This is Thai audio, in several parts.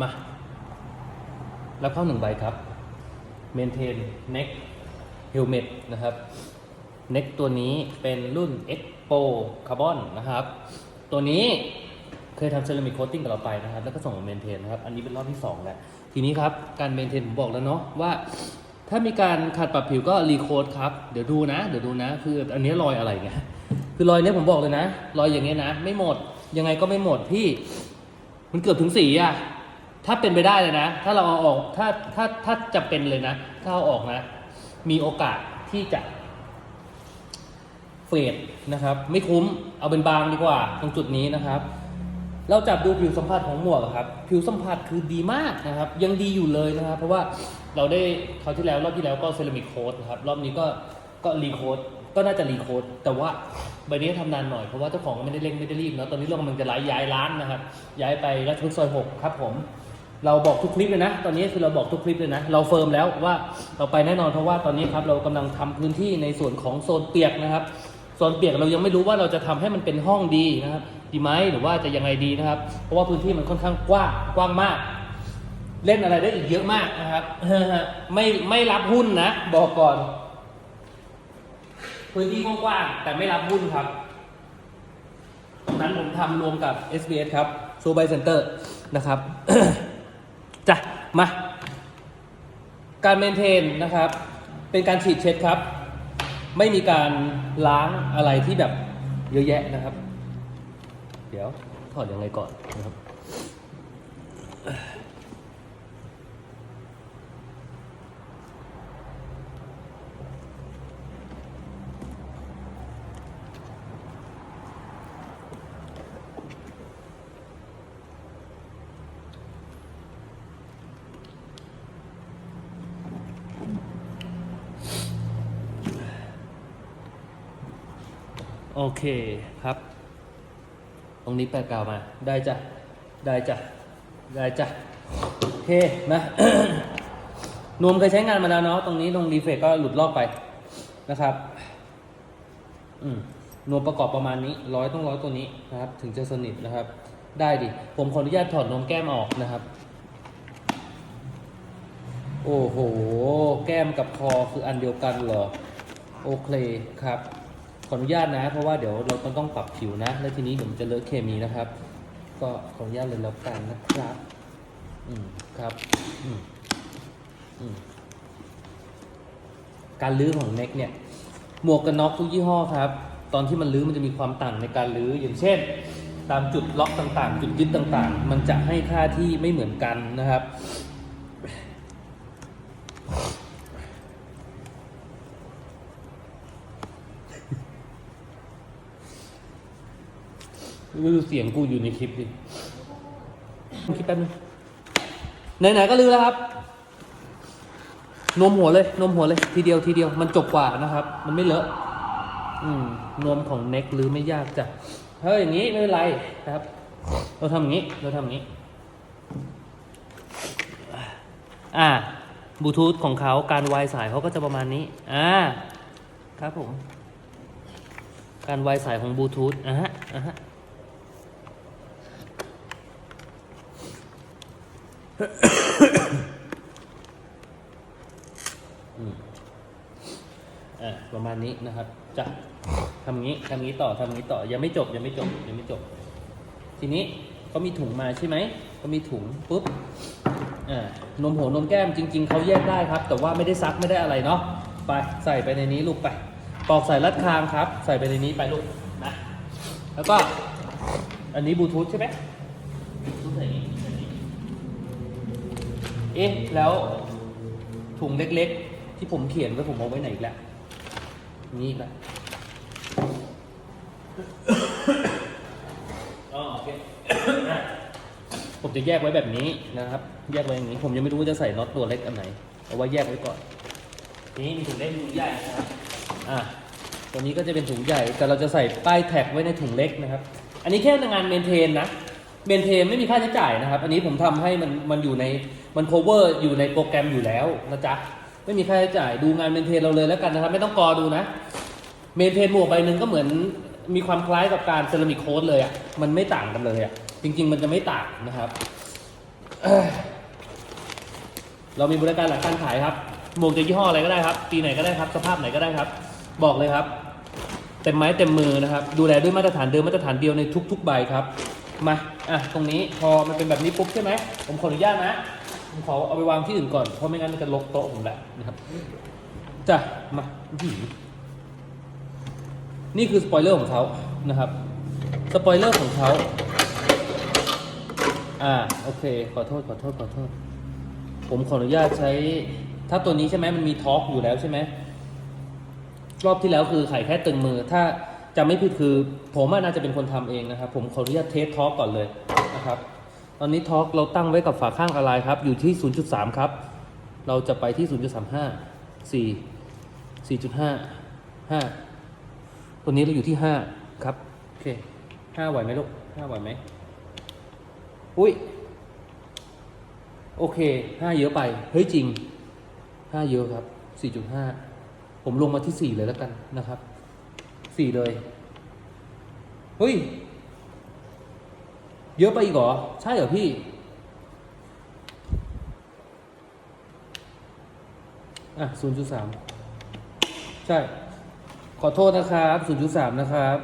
มา แล้วเข้าหนึ่งใบครับ maintain neck helmet นะครับ neck ตัวนี้เป็นรุ่น expo carbon นะครับ ตัวนี้เคยทำเซรามิกโคตติ้งกับเราไปนะครับ แล้วก็ส่งมาเมนเทนนะครับ อันนี้เป็นรอบที่2แล้ว ทีนี้ครับ การเมนเทนผมบอกแล้วเนาะว่า ถ้ามีการขัดปรับผิวก็รีโคดครับ เดี๋ยวดูนะ เดี๋ยวดูนะ คืออันนี้รอยอะไรเงี้ย คือรอยเนี้ยผมบอกเลยนะ รอยอย่างเงี้ยนะ ไม่หมด ยังไงก็ไม่หมดพี่ มันเกือบถึงสีอะ ถ้าเป็นไปได้เลยนะ ถ้าเราเอาออกถ้าถ้าถ้าจะเป็นเลยนะ ถ้าเอาออกนะ มีโอกาสที่จะเฟดนะครับ ไม่คุ้มเอาเป็นบางดีกว่าตรงจุดนี้นะครับ เราจับดูผิวสัมผัสของหมวกครับ ผิวสัมผัสคือดีมากนะครับ ยังดีอยู่เลยนะครับ เพราะว่าเราได้คราวที่แล้วรอบที่แล้วก็เซรามิกโค้ดนะครับ รอบนี้ก็ก็รีโค้ดก็น่าจะรีโค้ดแต่ว่าใบนี้ทำนานหน่อย เพราะว่าเจ้าของไม่ได้เร่งไม่ได้รีบเนาะตอนนี้เรากำลังจะย้ายย้ายร้านนะครับ ย้ายไปราชพฤกษ์ซอยหกครับผม เราบอกทุกคลิปเลยนะ ตอนนี้คือเราบอกทุกคลิปเลยนะ เราเฟิร์มแล้วว่าเราไปแน่นอนเพราะว่าตอนนี้ครับเรากำลังทำพื้นที่ในส่วนของโซนเปียกนะครับ โซนเปียกเรายังไม่รู้ว่าเราจะทำให้มันเป็นห้องดีนะครับดีไหมหรือว่าจะยังไงดีนะครับ เพราะว่าพื้นที่มันค่อนข้างกว้างกว้างมาก เล่นอะไรได้อีกเยอะมากนะครับไม่ไม่รับหุ้นนะ บอกก่อน พื้นที่กว้างแต่ไม่รับหุ้นครับตรงนั้นผมทำรวมกับ SBS ครับซูบายเซ็นเตอร์นะครับ มาการเมนเทนนะครับ เป็นการฉีดเช็ดครับ ไม่มีการล้างอะไรที่แบบเยอะแยะนะครับ เดี๋ยวถอดยังไงก่อนนะครับ อเคครับ ตรงนี้แปะกาวมา ได้จ้ะ ได้จ้ะ ได้จ้ะ โอเคนะนวมเคยใช้งานมาแล้วเนาะ ตรงนี้ตรงรีเฟกก็หลุดลอกไปนะครับ อืมนวมประกอบประมาณนี้ ร้อยต้องร้อยตัวนี้นะครับ ถึงจะสนิทนะครับ ได้ดิ ผมขออนุญาตถอดนวมแก้มออกนะครับ โอ้โห แก้มกับคอคืออันเดียวกันเหรอ โอเคครับ ออนุญาตนะ เพราะว่าเดี๋ยวเราต้องปรับผิวนะ แล้วทีนี้เดี๋ยวมันจะเลอะเคมีนะครับ ก็ขออนุญาตเลยแล้วกันนะครับ อืมครับอืมอืมการลื้อของเน็กเนี่ย หมวกกันน็อกทุกยี่ห้อครับ ตอนที่มันลื้อมันจะมีความต่างในการลื้ออย่างเช่น ตามจุดล็อกต่างๆ จุดยึดต่างๆ มันจะให้ค่าที่ไม่เหมือนกันนะครับ ดูเสียงกูอยู่ในคลิปดิคลิปแป๊บนึงไหนๆก็ลือแล้วครับ นมหัวเลย นมหัวเลย ทีเดียวทีเดียวมันจบกว่านะครับ มันไม่เลอะอืมนมของเน็กหรือไม่ยากจ้ะเฮ้ยอย่างนี้ไม่เป็นไรนะครับ เราทำอย่างนี้ เราทำอย่างนี้ อ่าบลูทูธของเขาการวายสายเขาก็จะประมาณนี้ อ่า ครับผม การวายสายของบลูทูธอะฮะอะฮะ ประมาณนี้นะครับจะทำงี้ทำงี้ต่อทำงี้ต่อยังไม่จบยังไม่จบยังไม่จบ ทีนี้เขามีถุงมาใช่ไหมเขามีถุงปุ๊บอ่านมหัวนมแก้มจริง ๆเขาแยกได้ครับ แต่ว่าไม่ได้ซักไม่ได้อะไรเนาะไปใส่ไปในนี้ลูกไปปอกใส่รัดคางครับ ใส่ไปในนี้ไปลูกนะแล้วก็อันนี้บลูทูธใช่ไหมบลูทูธใส่องใส่นี้ เอ๊ะ แล้วถุงเล็กๆ ที่ผมเขียนไว้ผมเอาไว้ไหนอีกแล้ว นี่อีกแล้วอ๋อโอเคผมจะแยกไว้แบบนี้นะครับ แยกไว้อย่างนี้ ผมยังไม่รู้ว่าจะใส่น็อตตัวเล็กอันไหน เอาไว้แยกไว้ก่อน นี่มีถุงเล็กถุงใหญ่นะครับ อะ ตัวนี้ก็จะเป็นถุงใหญ่ แต่เราจะใส่ป้ายแท็กไว้ในถุงเล็กนะครับ อันนี้แค่งานเมนเทนนะ เมนเทนไม่มีค่าใช้จ่ายนะครับ อันนี้ผมทำให้มันมันอยู่ในมัน cover อยู่ในโปรแกรมอยู่แล้วนะจ๊ะไม่มีค่าใช้จ่ายดูงานเมนเทนเราเลยแล้วกันนะครับ ไม่ต้องกอดูนะเมนเทนหมวกใบหนึ่งก็เหมือนมีความคล้ายกับการเซรามิกโค้ดเลยอะ่ะมันไม่ต่างกันเลยอะ่ะจริง ๆ มันจะไม่ต่างนะครับเอ้ยเรามีบริการหลังการขายครับหมวกจะยี่ห้ออะไรก็ได้ครับปีไหนก็ได้ครับ สภาพไหนก็ได้ครับ บอกเลยครับ เต็มไม้เต็มมือนะครับ ดูแลด้วยมาตรฐานเดิมมาตรฐานเดียวในทุก ๆ ใบครับ มา อะ ตรงนี้พอมันเป็นแบบนี้ปุ๊บใช่ไหม ผมขออนุญาตนะ ผมขอเอาไปวางที่อื่นก่อน เพราะไม่งั้นมันจะลกโต๊ะผมแหละนะครับ จ้ะ มาหืนี่คือสปอยเลอร์ของเขานะครับ สปอยเลอร์ของเขา อ่า โอเค ขอโทษ ขอโทษ ขอโทษ ผมขออนุญาตใช้ ถ้าตัวนี้ใช่ไหมมันมีทอร์กอยู่แล้วใช่ไหม รอบที่แล้วคือไข่แค่ตึงมือ ถ้า จำไม่ผิดคือผมอน่าจะเป็นคนทำเองนะครับ ผมขออนุญาตเทสทอกก่อนเลยนะครับ ตอนนี้ทอกเราตั้งไว้กับฝาข้างอะไรครับ อยู่ที่ 0.3 ครับ เราจะไปที่ 0.35 4 4.5 5 ตัวนี้เราอยู่ที่ 5 ครับ โอเค5ไหวไหมลูก5ไหวไหมอุ้ย โอเค 5 เยอะไป เฮ้ยจริง 5 เยอะครับ 4.5 ผมลงมาที่ 4 เลยแล้วกันนะครับ 4เลย เฮ้ย เยอะไปอีกเหรอ ใช่เหรอพี่ อะ0.3ใช่ ขอโทษนะครับ0.3นะครับ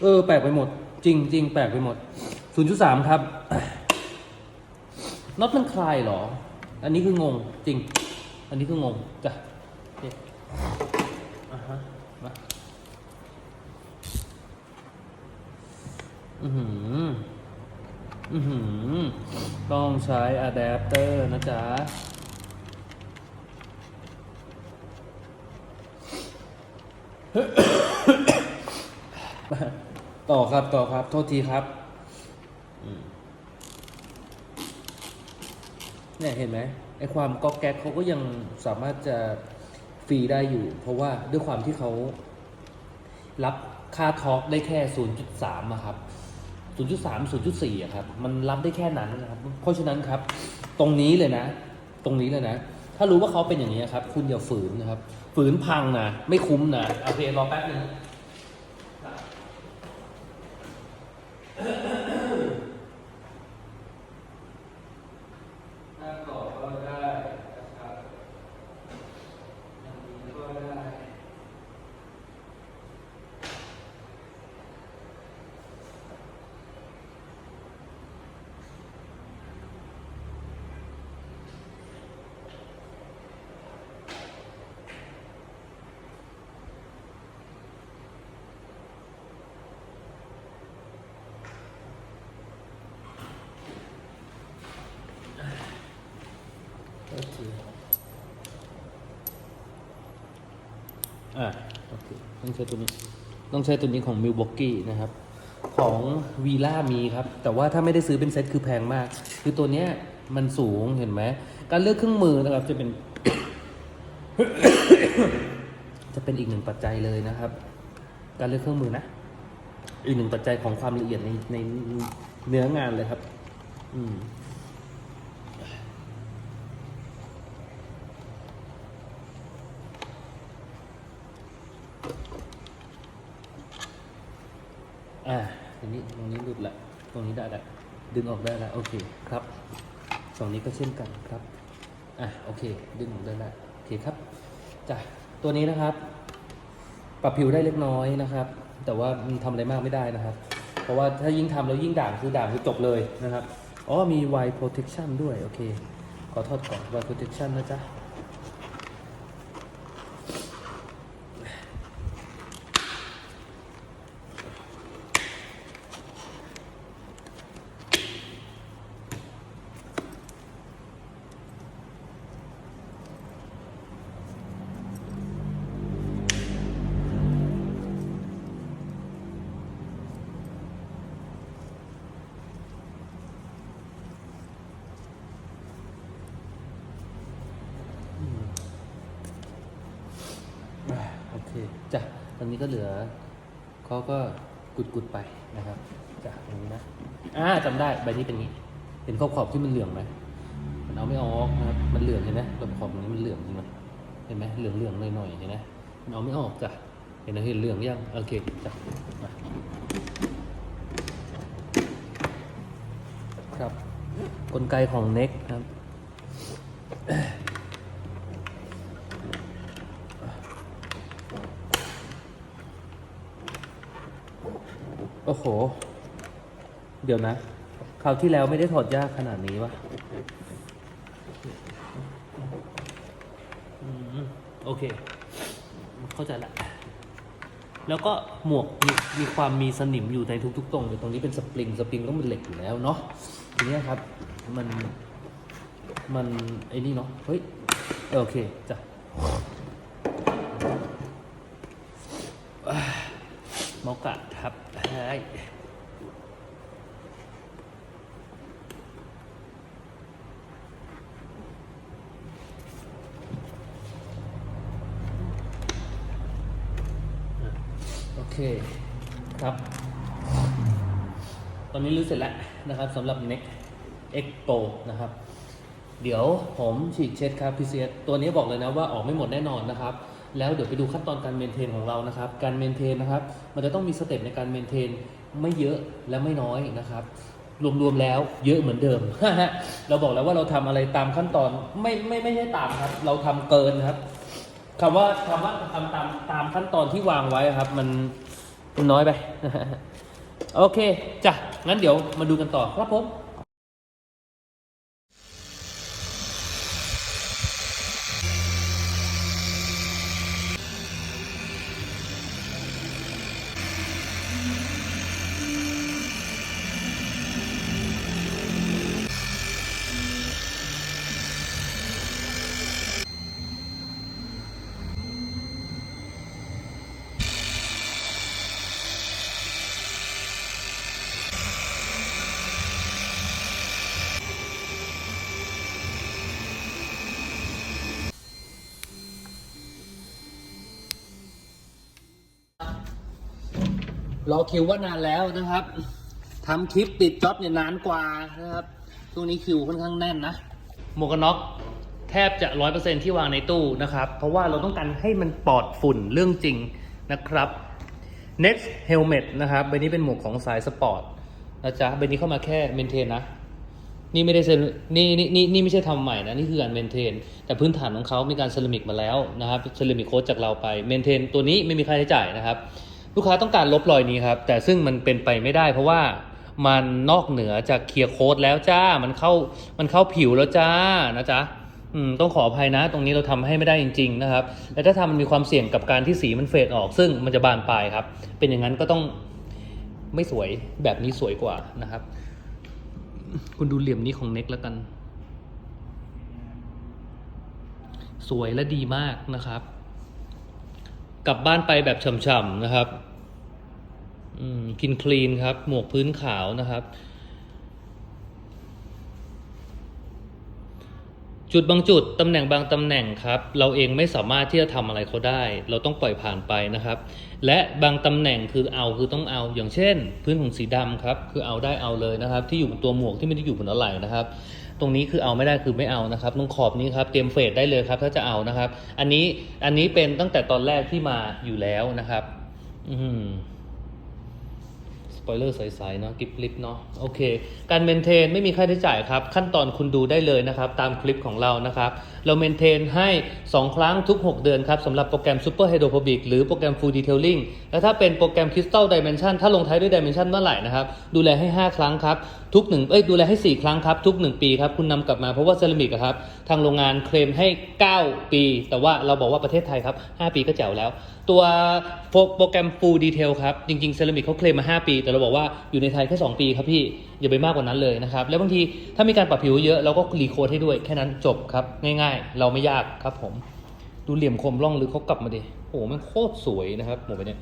เออ แปลกไปหมด จริงจริงแปลกไปหมด 0.3 ครับ น็อตมันคลายเหรอ อันนี้คืองงจริง อันนี้คืองงจ้ะโอเคอะฮะมาอือหือ อือหือ ต้องใช้อะแดปเตอร์นะจ๊ะต่อครับต่อครับ โทษทีครับอืม เนี่ยเห็นไหมไอความก๊อกแก๊กเขาก็ยังสามารถจะฟรีได้อยู่ เพราะว่าด้วยความที่เขารับค่าทอร์กได้แค่ 0.3อะครับ 0.3 0.4อะครับ มันรับได้แค่นั้นนะครับ เพราะฉะนั้นครับ ตรงนี้เลยนะ ตรงนี้เลยนะ ถ้ารู้ว่าเขาเป็นอย่างนี้ครับ คุณอย่าฝืนนะครับ ฝืนพังนะ ไม่คุ้มนะโอเครอแป๊บนึง นั่งต่อก็ได้นะครับนั่งนี้ก็ได้ โอเค อ่าโอเคต้องใช้ตัวนี้ ต้องใช้ตัวนี้ของมิล w อกกี้นะครับ ของวีล่ามีครับ แต่ว่าถ้าไม่ได้ซื้อเป็นเซ็ตคือแพงมาก คือตัวเนี้ยมันสูงเห็นไหม การเลือกเครื่องมือนะครับจะเป็น จะเป็นอีกหนึ่งปัจจัยเลยนะครับ การเลือกเครื่องมือนะ อีกหนึ่งปัจจัยของความละเอียดในในเนื้องานเลยครับ อืม อ่าตรงนี้ตรงนี้หลุดละ ตรงนี้ได้ละ ดึงออกได้ละ โอเคครับสองนี้ก็เช่นกันครับ อะโอเค ดึงออกได้ละ โอเคครับ จ้ะ ตัวนี้นะครับ ปรับผิวได้เล็กน้อยนะครับ แต่ว่ามันทำอะไรมากไม่ได้นะครับ เพราะว่าถ้ายิ่งทำแล้วยิ่งด่างคือด่างคือจบเลยนะครับ อ๋อ มี Y protection ด้วย โอเค ขอโทษก่อน Y protection นะจ๊ะ จ้ะตอนนี้ก็เหลือเขาก็กุดกุดไปนะครับจ้ะตรงนี้นะอ่าจำได้ใบนี้เป็นงี้ เห็นขอบขอบที่มันเหลืองไหมมันเอาไม่ออกนะครับมันเหลืองเห็นไหมขอบขอบตรงนี้มันเหลืองจริงไหมเห็นไหมเหลืองเหลืองๆหน่อยๆเห็นไหมมันเอาไม่ออกจ้ะเห็นไหมเห็นเหลืองยังโอเคจ้ะมาครับกลไกของเน็กครับ โอ้โห เดี๋ยวนะ คราวที่แล้วไม่ได้ถอดยากขนาดนี้วะโอเค เข้าใจละ แล้วก็หมวกมีมีความมีสนิมอยู่ในทุกๆตรงเลยตรงนี้เป็นสปริง สปริงต้องเป็นเหล็กอยู่แล้วเนาะ ทีนี้ครับ มัน มัน ไอ้นี่เนาะ เฮ้ย โอเคจ้ะอ่ามอกะครับ โอเคครับ ตอนนี้รู้เสร็จแล้วนะครับสำหรับ Next X Pro นะครับ เดี๋ยวผมฉีดเช็ดครับ PCS ตัวนี้บอกเลยนะว่าออกไม่หมดแน่นอนนะครับ แล้วเดี๋ยวไปดูขั้นตอนการเมนเทนของเรานะครับ การเมนเทนนะครับ มันจะต้องมีสเต็ปในการเมนเทนไม่เยอะและไม่น้อยนะครับ รวมๆแล้วเยอะเหมือนเดิม เราบอกแล้วว่าเราทำอะไรตามขั้นตอนไม่ไม่ไม่ใช่ตามครับ เราทำเกินครับคำว่าคำว่าทำตามตามขั้นตอนที่วางไว้ครับมันมันน้อยไป โอเคจ้ะงั้นเดี๋ยวมาดูกันต่อครับผม รอคิวว่านานแล้วนะครับทำคลิปติดจ็อบเนี่ยนานกว่านะครับช่วงนี้คิวค่อนข้างแน่นนะหมวกกันน็อกแทบจะร้อยเปอร์เซ็นที่วางในตู้นะครับ เพราะว่าเราต้องการให้มันปลอดฝุ่นเรื่องจริงนะครับ Next Helmet นะครับใบนี้เป็นหมวกของสายสปอร์ตนะจ๊ะใบนี้เข้ามาแค่เมนเทนนะ นี่ไม่ได้เซนนี่นี่นี่นี่ไม่ใช่ทำใหม่นะ นี่คือการเมนเทน แต่พื้นฐานของเขามีการเซรามิกมาแล้วนะครับเซรามิกโค้ดจากเราไปเมนเทนตัวนี้ไม่มีค่าใช้จ่ายนะครับ ลูกค้าต้องการลบรอยนี้ครับ แต่ซึ่งมันเป็นไปไม่ได้ เพราะว่ามันนอกเหนือจากเคลียร์โค้ดแล้วจ้า มันเข้ามันเข้าผิวแล้วจ้านะจ๊ะต้องขออภัยนะ ตรงนี้เราทำให้ไม่ได้จริง ๆ นะครับ และถ้าทำมันมีความเสี่ยงกับการที่สีมันเฟดออก ซึ่งมันจะบานปลายครับ เป็นอย่างนั้นก็ต้องไม่สวยแบบนี้สวยกว่านะครับ คุณดูเหลี่ยมนี้ของเน็กแล้วกัน สวยและดีมากนะครับ กลับบ้านไปแบบฉ่ำๆนะครับกินคลีนครับ หมวกพื้นขาวนะครับ จุดบางจุดตำแหน่งบางตำแหน่งครับ เราเองไม่สามารถที่จะทำอะไรเขาได้ เราต้องปล่อยผ่านไปนะครับ และบางตำแหน่งคือเอาคือต้องเอา อย่างเช่น พื้นของสีดำครับ คือเอาได้เอาเลยนะครับ ที่อยู่บนตัวหมวกที่ไม่ได้อยู่บนอะไหล่นะครับ ตรงนี้คือเอาไม่ได้คือไม่เอานะครับตรงขอบนี้ครับเตรียมเฟดได้เลยครับ ถ้าจะเอานะครับ อันนี้อันนี้เป็นตั้งแต่ตอนแรกที่มาอยู่แล้วนะครับ อืม ปอยเลอร์ใสๆเนาะกิบลิปเนาะโอเค การเมนเทนไม่มีค่าใช้จ่ายครับ ขั้นตอนคุณดูได้เลยนะครับ ตามคลิปของเรานะครับ เราเมนเทนให้ 2 ครั้งทุก 6 เดือนครับสำหรับโปรแกรม Super Hydrophobic หรือโปรแกรม Full Detailing แล้วถ้าเป็นโปรแกรม Crystal Dimension ถ้าลงท้ายด้วย Dimension เมื่อไหร่นะครับ ดูแลให้ 5 ครั้งครับ ทุกหนึ่งเอ้ยดูแลให้ 4 ครั้งครับ ทุก 1 ปีครับ คุณนำกลับมาเพราะว่าเซรามิกครับทางโรงงานเคลมให้ 9 ปี แต่ว่าเราบอกว่าประเทศไทยครับ 5 ปีก็แจ๋วแล้ว ตัวโปรแกรม Full Detail ครับจริงๆเซรามิกเขาเคลมมา 5 ปีแต่เราบอกว่าอยู่ในไทยแค่ 2 ปีครับพี่อย่าไปมากกว่านั้นเลยนะครับ แล้วบางทีถ้ามีการปรับผิวเยอะเราก็รีโคดให้ด้วยแค่นั้นจบครับ ง่ายๆ เราไม่ยากครับผม ดูเหลี่ยมคมร่องลึกเขากลับมาดิโอ้โหมันโคตรสวยนะครับหมวกเนี้ย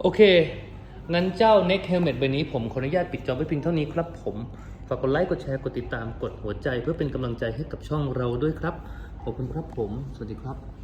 โอเค งั้นเจ้า Neck Helmet ใบนี้ผมขออนุญาตปิดจอไว้เพียงเท่านี้ครับผม ฝากกดไลค์ กดแชร์ กดติดตาม กดหัวใจเพื่อเป็นกำลังใจให้กับช่องเราด้วยครับ ขอบคุณครับผม สวัสดีครับ